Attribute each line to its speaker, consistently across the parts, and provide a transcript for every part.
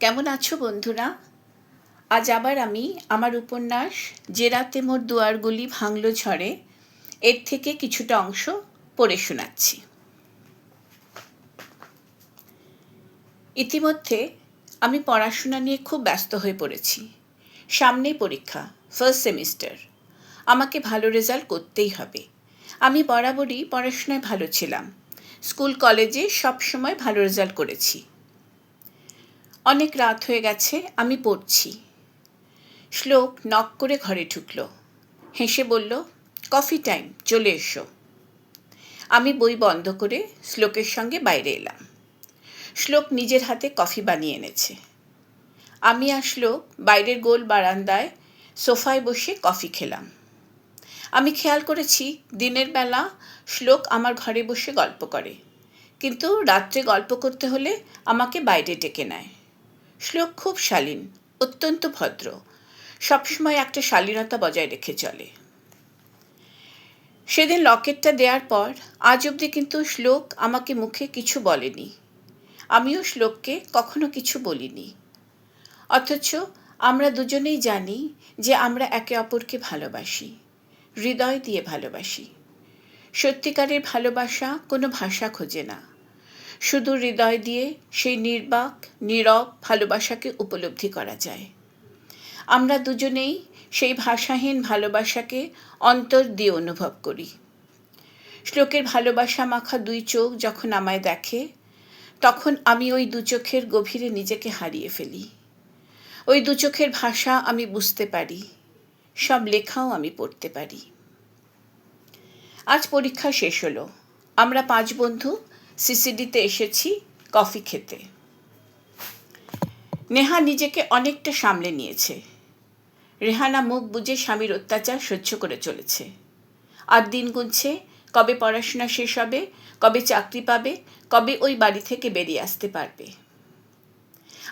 Speaker 1: কেমন আছো বন্ধুরা? আজ আবার আমি আমার উপন্যাস যে রাতে মোর দুয়ারগুলি ভাঙল ঝড়ে, এর থেকে কিছুটা অংশ পড়ে শোনাচ্ছি। ইতিমধ্যে আমি পড়াশোনা নিয়ে খুব ব্যস্ত হয়ে পড়েছি। সামনেই পরীক্ষা ফার্স্ট সেমিস্টার আমাকে ভালো রেজাল্ট করতেই হবে। আমি বরাবরই পড়াশোনায় ভালো ছিলাম। স্কুল, কলেজে সব সময় ভালো রেজাল্ট করেছি। অনেক রাত হয়ে গেছে, আমি পড়ছি। শ্লোক নক করে ঘরে ঢুকল। হেসে বলল, কফি টাইম, চলে এসো। আমি বই বন্ধ করে শ্লোকের সঙ্গে বাইরে এলাম। শ্লোক নিজের হাতে কফি বানিয়ে এনেছে। আমি আর শ্লোক বাইরের গোল বারান্দায় সোফায় বসে কফি খেলাম। আমি খেয়াল করেছি, দিনের বেলা শ্লোক আমার ঘরে বসে গল্প করে। কিন্তু রাত্রে গল্প করতে হলে আমাকে বাইরে ডেকে নেয়। শ্লোক খুব শালীন, অত্যন্ত ভদ্র। সবসময় একটা শালীনতা বজায় রেখে চলে। সেদিন লকেটটা দেওয়ার পর আজ অবধি কিন্তু শ্লোক আমাকে মুখে কিছু বলেনি। আমিও শ্লোককে কখনো কিছু বলিনি। অথচ আমরা দুজনেই জানি যে আমরা একে অপরকে ভালোবাসি, হৃদয় দিয়ে ভালোবাসি। সত্যিকারের ভালোবাসা কোনো ভাষা খোঁজে না। শুধু হৃদয় দিয়ে সেই নির্বাক, নীরব ভালোবাসাকে উপলব্ধি করা যায়। আমরা দুজনেই সেই ভাষাহীন ভালোবাসাকে অন্তর দিয়ে অনুভব করি। শ্লোকের ভালোবাসা মাখা দুই চোখ যখন আমায় দেখে, তখন আমি ওই দু চোখের গভীরে নিজেকে হারিয়ে ফেলি। ওই দু চোখের ভাষা আমি বুঝতে পারি, সব লেখাও আমি পড়তে পারি। আজ পরীক্ষা শেষ হলো। আমরা পাঁচ বন্ধু সিসিডিতে এসেছি কফি খেতে। নেহা নিজেকে অনেকটা সামলে নিয়েছে। রেহানা মুখ বুঝে স্বামীর অত্যাচার সহ্য করে চলেছে। আর দিন গুনছে, কবে পড়াশোনা শেষ হবে, কবে চাকরি পাবে, কবে ওই বাড়ি থেকে বেরিয়ে আসতে পারবে।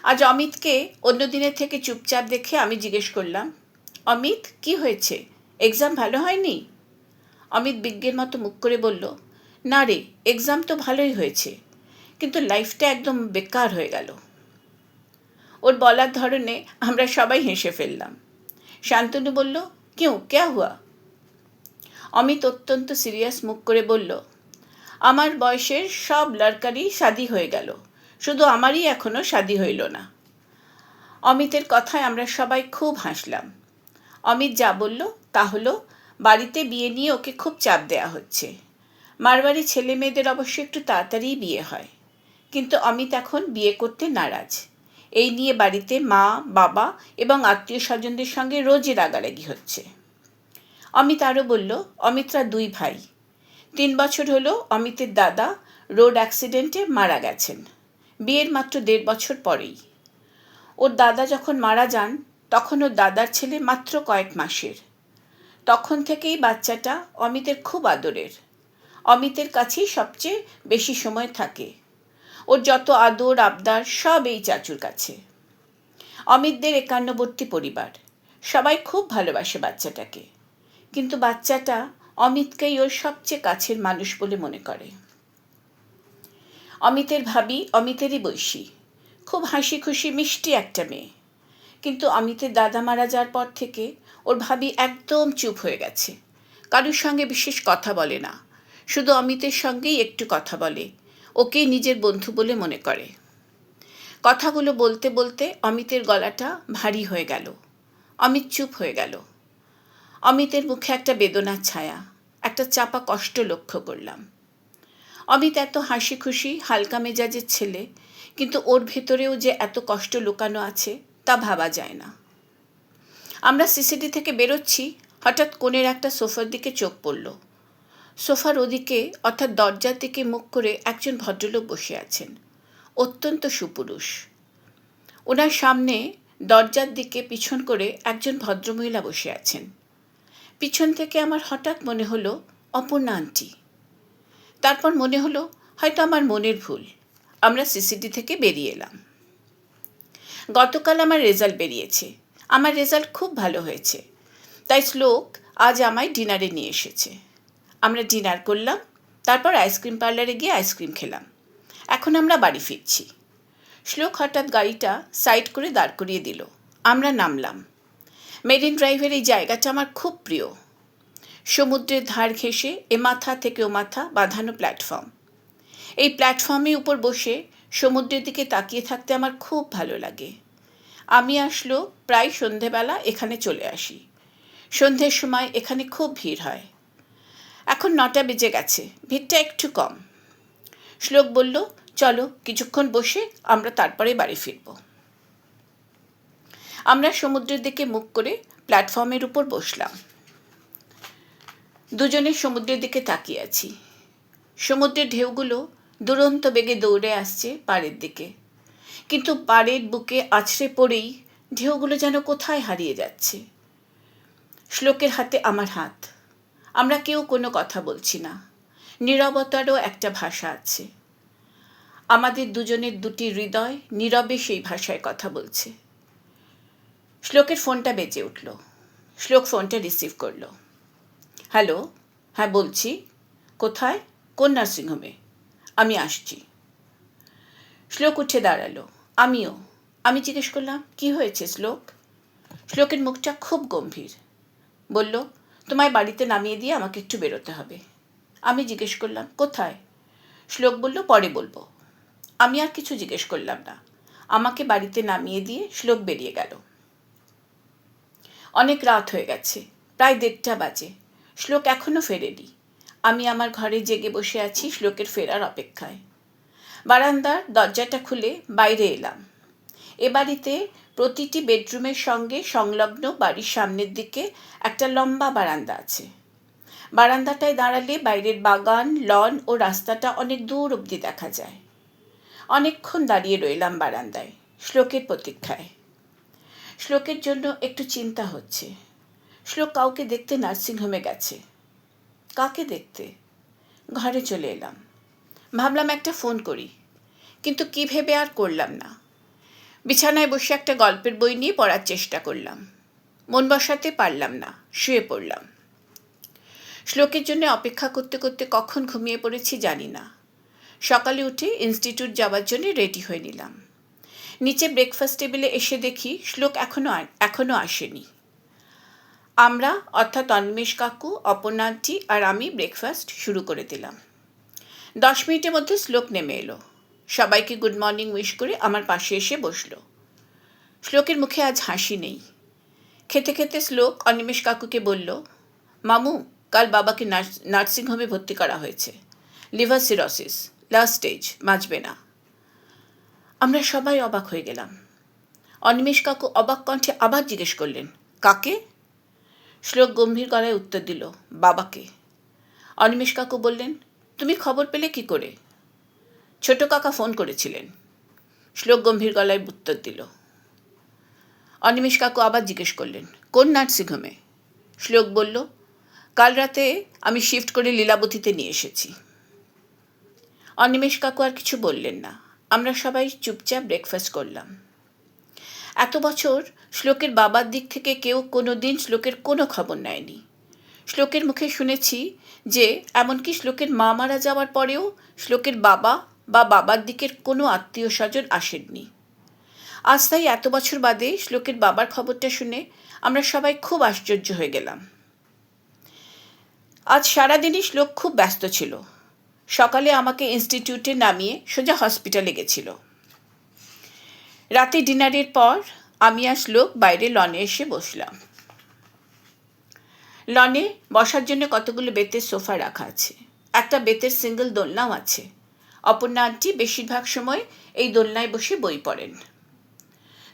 Speaker 1: আজ অমিতকে অন্য দিনের থেকে চুপচাপ দেখে আমি জিজ্ঞেস করলাম, অমিত, কি হয়েছে? এক্সাম ভালো হয়নি? অমিত বিজ্ঞের মতো মুখ করে বলল না রে এক্সাম তো ভালোই হয়েছে, কিন্তু লাইফটা একদম বেকার হয়ে গেল। ওর বলার ধরনে আমরা সবাই হেসে ফেললাম। শান্তনু বলল কেউ ক্যা হুয়া? অমিত অত্যন্ত সিরিয়াস মুখ করে বলল, আমার বয়সের সব লড়কারই শাদি হয়ে গেল, শুধু আমারই এখনও শাদি হইল না। অমিতের কথায় আমরা সবাই খুব হাসলাম। অমিত যা বলল তা হলো, বাড়িতে বিয়ে নিয়ে ওকে খুব চাপ দেয়া হচ্ছে। মারবাড়ি ছেলে মেয়েদের অবশ্য একটু তাড়াতাড়িই বিয়ে হয়। কিন্তু অমিত এখন বিয়ে করতে নারাজ। এই নিয়ে বাড়িতে মা, বাবা এবং আত্মীয় স্বজনদের সঙ্গে রোজই রাগারাগি হচ্ছে। অমিত আরও বলল, অমিতরা দুই ভাই। তিন বছর হলো অমিতের দাদা রোড অ্যাক্সিডেন্টে মারা গেছেন। বিয়ের মাত্র দেড় বছর পরেই। ওর দাদা যখন মারা যান, তখন ওর দাদার ছেলে মাত্র কয়েক মাসের। তখন থেকেই বাচ্চাটা অমিতের খুব আদরের। অমিতের কাছেই সবচেয়ে বেশি সময় থাকে। ওর যত আদর, আবদার সব এই চাচুর কাছে। অমিতদের একান্নবর্তী পরিবার। সবাই খুব ভালোবাসে বাচ্চাটাকে। কিন্তু বাচ্চাটা অমিতকেই ওর সবচেয়ে কাছের মানুষ বলে মনে করে। অমিতের ভাবি অমিতেরই বৈশী। খুব হাসি খুশি মিষ্টি একটা মেয়ে। কিন্তু অমিতের দাদা মারা যাওয়ার পর থেকে ওর ভাবি একদম চুপ হয়ে গেছে। কারুর সঙ্গে বিশেষ কথা বলে না। শুধু অমিতের সঙ্গেই একটু কথা বলে। ওকেই নিজের বন্ধু বলে মনে করে। কথাগুলো বলতে বলতে অমিতের গলাটা ভারী হয়ে গেল। অমিত চুপ হয়ে গেল। অমিতের মুখে একটা বেদনার ছায়া, একটা চাপা কষ্ট লক্ষ্য করলাম। অমিত এত হাসি খুশি হালকা মেজাজের ছেলে, কিন্তু ওর ভেতরেও যে এত কষ্ট লুকানো আছে তা ভাবা যায় না। আমরা সিসিডি থেকে বেরোচ্ছি, হঠাৎ কোণের একটা সোফার দিকে চোখ পড়ল। সোফার ওদিকে, অর্থাৎ দরজার দিকে মুখ করে একজন ভদ্রলোক বসে আছেন। অত্যন্ত সুপুরুষ। ওনার সামনে দরজার দিকে পিছন করে একজন ভদ্রমহিলা বসে আছেন। পিছন থেকে আমার হঠাৎ মনে হলো, অপর্ণা আন্টি। তারপর মনে হলো, হয়তো আমার মনের ভুল। আমরা সিসিডি থেকে বেরিয়ে এলাম। গতকাল আমার রেজাল্ট বেরিয়েছে। আমার রেজাল্ট খুব ভালো হয়েছে। তাই শ্লোক আজ আমায় ডিনারে নিয়ে এসেছে। আমরা ডিনার করলাম, তারপর আইসক্রিম পার্লারে গিয়ে আইসক্রিম খেলাম। এখন আমরা বাড়ি ফিরছি। শ্লোক হঠাৎ গাড়িটা সাইড করে দাঁড় করিয়ে দিল। আমরা নামলাম। মেরিন ড্রাইভের এই জায়গাটা আমার খুব প্রিয়। সমুদ্রের ধার ঘেঁষে এ মাথা থেকে ও মাথা বাঁধানো প্ল্যাটফর্ম। এই প্ল্যাটফর্মের উপর বসে সমুদ্রের দিকে তাকিয়ে থাকতে আমার খুব ভালো লাগে। আমি আসলো প্রায় সন্ধেবেলা এখানে চলে আসি। সন্ধ্যের সময় এখানে খুব ভিড় হয়। এখন নটা বেজে গেছে, ভিড়টা একটু কম। শ্লোক বলল, চলো কিছুক্ষণ বসে আমরা তারপরে বাড়ি ফিরব। আমরা সমুদ্রের দিকে মুখ করে প্ল্যাটফর্মের উপর বসলাম। দুজনে সমুদ্রের দিকে তাকিয়ে আছি। সমুদ্রের ঢেউগুলো দুরন্ত বেগে দৌড়ে আসছে পাড়ের দিকে। কিন্তু পাড়ের বুকে আছড়ে পড়েই ঢেউগুলো যেন কোথায় হারিয়ে যাচ্ছে। শ্লোকের হাতে আমার হাত। আমরা কেউ কোনো কথা বলছি না। নীরবতারও একটা ভাষা আছে। আমাদের দুজনের দুটি হৃদয় নীরবে সেই ভাষায় কথা বলছে। শ্লোকের ফোনটা বেজে উঠল। শ্লোক ফোনটা রিসিভ করল। হ্যালো হ্যাঁ বলছি। কোথায়? কোন নার্সিংহোমে। আমি আসছি। শ্লোক উঠে দাঁড়াল। আমিও। আমি জিজ্ঞেস করলাম, কি হয়েছে শ্লোক? শ্লোকের মুখটা খুব গম্ভীর। বলল তোমায় বাড়িতে নামিয়ে দিয়ে আমাকে একটু বেরোতে হবে। আমি জিজ্ঞেস করলাম, কোথায়? শ্লোক বলল, পরে বলব। আমি আর কিছু জিজ্ঞেস করলাম না। আমাকে বাড়িতে নামিয়ে দিয়ে শ্লোক বেরিয়ে গেল। অনেক রাত হয়ে গেছে, প্রায় দেড়টা বাজে। শ্লোক এখনও ফেরেনি। আমি আমার ঘরে জেগে বসে আছি শ্লোকের ফেরার অপেক্ষায়। বারান্দার দরজাটা খুলে বাইরে এলাম। এ বাড়িতে প্রতিটি বেডরুমের সঙ্গে সংলগ্ন বাড়ির সামনের দিকে একটা লম্বা বারান্দা আছে। বারান্দাটায় দাঁড়ালে বাইরের বাগান, লন ও রাস্তাটা অনেক দূর অবধি দেখা যায়। অনেকক্ষণ দাঁড়িয়ে রইলাম বারান্দায়, শ্লোকের প্রতীক্ষায়। শ্লোকের জন্য একটু চিন্তা হচ্ছে। শ্লোক কাউকে দেখতে নার্সিংহোমে গেছে। কাকে দেখতে? ঘরে চলে এলাম। ভাবলাম একটা ফোন করি, কিন্তু কী ভেবে আর করলাম না। বিছানায় বসে একটা গল্পের বই নিয়ে পড়ার চেষ্টা করলাম। মন বসাতে পারলাম না, শুয়ে পড়লাম। শ্লোকের জন্য অপেক্ষা করতে করতে কখন ঘুমিয়ে পড়েছি জানি না। সকালে উঠে ইনস্টিটিউট যাওয়ার জন্য রেডি হয়ে নিলাম। নিচে ব্রেকফাস্ট টেবিলে এসে দেখি শ্লোক এখনও এখনও আসেনি। আমরা, অর্থাৎ অন্মেষ কাকু অপর্ণান্টি আর আমি ব্রেকফাস্ট শুরু করে দিলাম। দশ মিনিটের মধ্যে শ্লোক নেমে এলো। সবাইকে গুড মর্নিং উইশ করে আমার পাশে এসে বসল। শ্লোকের মুখে আজ হাসি নেই। খেতে খেতে শ্লোক অনিমেষ কাকুকে বলল, মামু, কাল বাবাকে নার্সিংহোমে ভর্তি করা হয়েছে। লিভার সিরোসিস লাস্ট স্টেজ বাঁচবে না। আমরা সবাই অবাক হয়ে গেলাম। অনিমেষ কাকু অবাক কণ্ঠে আবার জিজ্ঞেস করলেন, কাকে? শ্লোক গম্ভীর গলায় উত্তর দিল, বাবাকে। অনিমেষ কাকু বললেন, তুমি খবর পেলে কি করে? ছোট কাকা ফোন করেছিলেন। শ্লোক গম্ভীর গলায় উত্তর দিল, অনিমেষ কাকু আবার জিজ্ঞেস করলেন, কোন নার্সিংহোমে শ্লোক বলল, কাল রাতে আমি শিফট করে লীলাবতীতে নিয়ে এসেছি। অনিমেষ কাকু আর কিছু বললেন না, আমরা সবাই চুপচাপ ব্রেকফাস্ট করলাম। এত বছর শ্লোকের বাবার দিক থেকে কেউ কোনো দিন শ্লোকের কোনো খবর নেয়নি। শ্লোকের মুখে শুনেছি যে, এমনকি শ্লোকের মা মারা যাওয়ার পরেও শ্লোকের বাবা বা বাবার দিকের কোনো আত্মীয় স্বজন আসেননি। আজ তাই এত বছর বাদে শ্লোকের বাবার খবরটা শুনে আমরা সবাই খুব আশ্চর্য হয়ে গেলাম। আজ সারাদিনই শ্লোক খুব ব্যস্ত ছিল। সকালে আমাকে ইনস্টিটিউটে নামিয়ে সোজা হসপিটালে গেছিল। রাতে ডিনারের পর আমি আর শ্লোক বাইরে লনে এসে বসলাম। লনে বসার জন্য কতগুলো বেতের সোফা রাখা আছে। একটা বেতের সিঙ্গেল দোলনাও আছে। অপর্ণা আন্টি বেশিরভাগ সময় এই দোলনায় বসে বই পড়েন।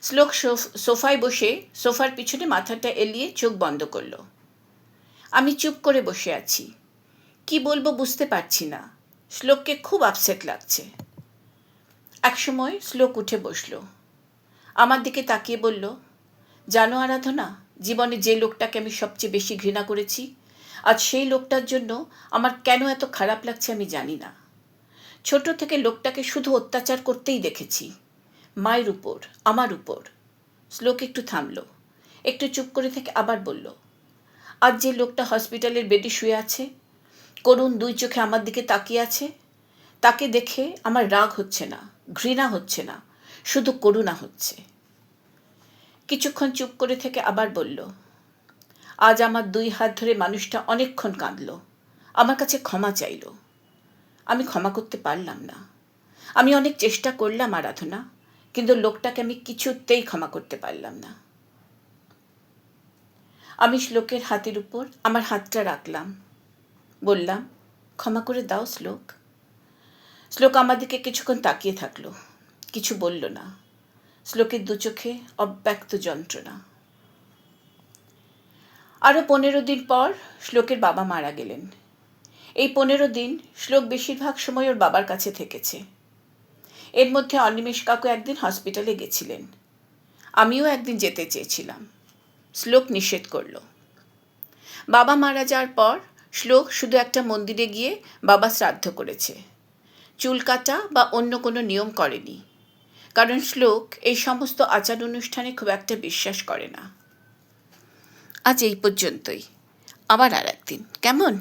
Speaker 1: শ্লোক সোফায় বসে সোফার পিছনে মাথাটা এলিয়ে চোখ বন্ধ করল। আমি চুপ করে বসে আছি। কি বলব বুঝতে পারছি না। শ্লোককে খুব আপসেট লাগছে। একসময় শ্লোক উঠে বসল। আমার দিকে তাকিয়ে বলল, জানো আরাধনা, জীবনে যে লোকটাকে আমি সবচেয়ে বেশি ঘৃণা করেছি, আজ সেই লোকটার জন্য আমার কেন এত খারাপ লাগছে আমি জানি না। ছোট থেকে লোকটাকে শুধু অত্যাচার করতেই দেখেছি। মায়ের উপর, আমার উপর। শ্লোক একটু থামলো। একটু চুপ করে থেকে আবার বলল, আজ যে লোকটা হসপিটালের বেডে শুয়ে আছে, করুণ দুই চোখে আমার দিকে তাকিয়ে আছে, তাকে দেখে আমার রাগ হচ্ছে না, ঘৃণা হচ্ছে না, শুধু করুণা হচ্ছে। কিছুক্ষণ চুপ করে থেকে আবার বলল, আজ আমার দুই হাত ধরে মানুষটা অনেকক্ষণ কাঁদল, আমার কাছে ক্ষমা চাইল। আমি ক্ষমা করতে পারলাম না। আমি অনেক চেষ্টা করলাম আরাধনা, কিন্তু লোকটাকে আমি কিছুতেই ক্ষমা করতে পারলাম না। আমি শ্লোকের হাতের উপর আমার হাতটা রাখলাম। বললাম, ক্ষমা করে দাও শ্লোক। শ্লোক আমাদেরকে কিছুক্ষণ তাকিয়ে থাকল। কিছু বলল না। শ্লোকের দু চোখে অব্যক্ত যন্ত্রণা। আরও পনেরো দিন পর শ্লোকের বাবা মারা গেলেন। এই পনেরো দিন শ্লোক বেশিরভাগ সময় ওর বাবার কাছে থেকেছে। এর মধ্যে অনিমেষ কাকু একদিন হসপিটালে গেছিলেন। আমিও একদিন যেতে চেয়েছিলাম। শ্লোক নিষেধ করল। বাবা মারা যাওয়ার পর শ্লোক শুধু একটা মন্দিরে গিয়ে বাবা শ্রাদ্ধ করেছে। চুল কাটা বা অন্য কোনো নিয়ম করেনি। কারণ শ্লোক এই সমস্ত আচার অনুষ্ঠানে খুব একটা বিশ্বাস করে না। আজ এই পর্যন্তই। আবার আর একদিন কেমন?